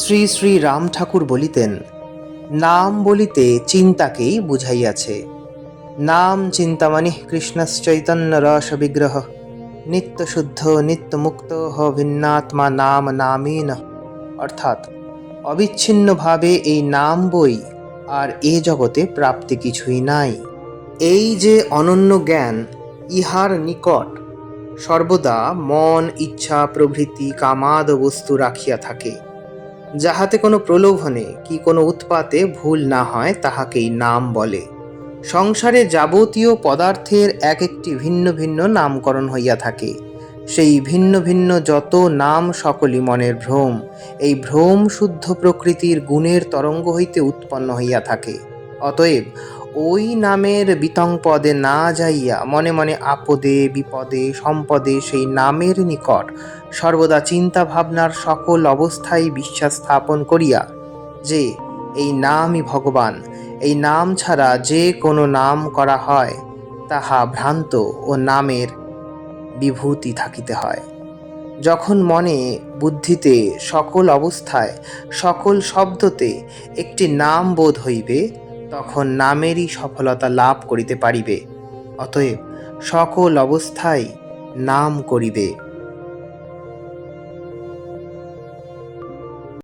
শ্রী শ্রী রাম ঠাকুর বলিতেন, নাম বলিতে চিন্তাকেই বুঝাইয়াছে। নাম চিন্তামণি কৃষ্ণশ্চৈতন্য রস বিগ্রহ নিত্য শুদ্ধ নিত্য মুক্ত হ ভিন্নাত্মা নাম নামেন। অর্থাৎ, অবিচ্ছিন্নভাবে এই নাম বই আর এ জগতে প্রাপ্তি কিছুই নাই। এই যে অনন্য জ্ঞান, ইহার নিকট সর্বদা মন, ইচ্ছা, প্রভৃতি, কামাদ বস্তু রাখিয়া থাকে। যাহাতে কোনো প্রলোভনে কি কোনো উৎপাতে ভুল না হয়, তাহাকেই নাম বলে। সংসারে যাবতীয় পদার্থের এক একটি ভিন্ন ভিন্ন নামকরণ হইয়া থাকে। সেই ভিন্ন ভিন্ন যত নাম সকলই মনের ভ্রম। এই ভ্রম শুদ্ধ প্রকৃতির গুণের তরঙ্গ হইতে উৎপন্ন হইয়া থাকে। অতএব ওই নামের বিতং পদে না যাইয়া মনে মনে আপদে, বিপদে, সম্পদে সেই নামের নিকট সর্বদা চিন্তা ভাবনার সকল অবস্থায় বিশ্বাস স্থাপন করিয়া যে, এই নামই ভগবান, এই নাম ছাড়া যে কোনো নাম করা হয়, তাহা ভ্রান্ত ও নামের বিভূতি থাকিতে হয়। যখন মনে বুদ্ধিতে সকল অবস্থায় সকল শব্দতে একটি নাম বোধ হইবে তখন নামেরই সফলতা লাভ করিতে পারিবে অতএব সকল অবস্থায় নাম করিবে।